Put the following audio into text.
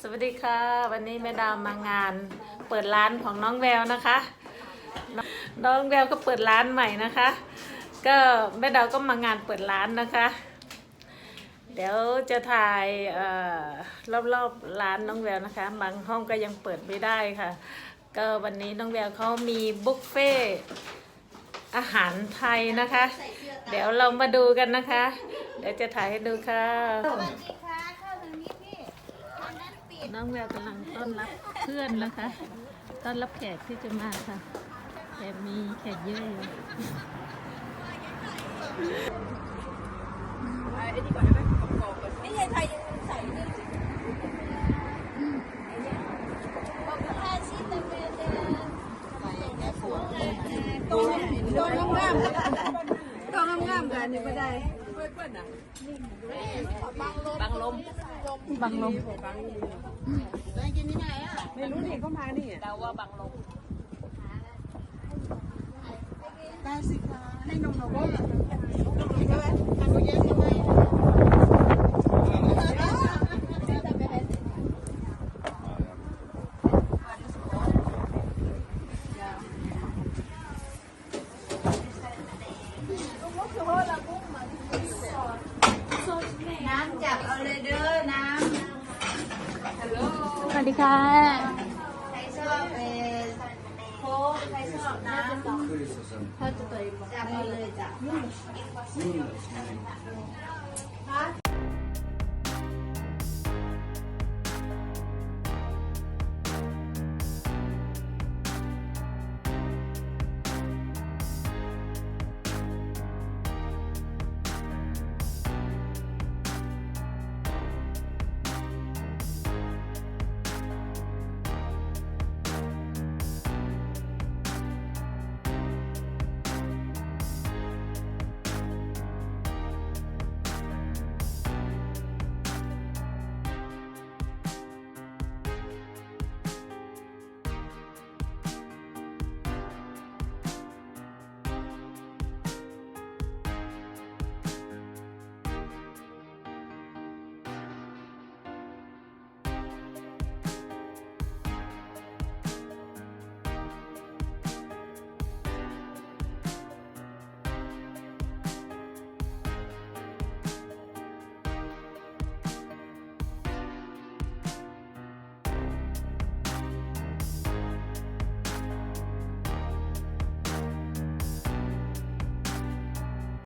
สวัสดีค่ะ วันนี้แม่ดาวมางาน เปิดร้านของน้องแววนะคะ น้องแววก็เปิดร้านใหม่นะคะ ก็แม่ดาวก็มางานเปิดร้านนะคะ เดี๋ยวจะถ่ายออรอบๆร้านน้องแววนะคะ บางห้องก็ยังเปิดไม่ได้ค่ะ ก็วันนี้น้องแววเขามีบุฟเฟ่อาหารไทยนะคะ เดี๋ยวเรามาดูกันนะคะ เดี๋ยวจะถ่ายให้ดูค่ะสวัสดีค่ะเข้าทางนี้ น้องแววกำลังต้อนรับเพื่อนนะคะ ต้อนรับแขกที่จะมาค่ะแต่มีแขกเยอะอยู่นี่ยายไทยยังใส่ด้วยบอกว่ชิตะเมเดตัวตัวงามๆตัวงามๆกันนี่ไม่ได้ บังลม บังลมบังลมใคปกินนี่ไงอะไม่รู้ที่เขามานี่เราว่าบังลมได้สิคะให้นมเราบ้างนมเราใช่ไหม น้ำจับเอาเลยเด้อน้ ส วัสดีค่ะำใครชอบเออโค้กใครชอบน้ำจับเอาเลยจ้ะ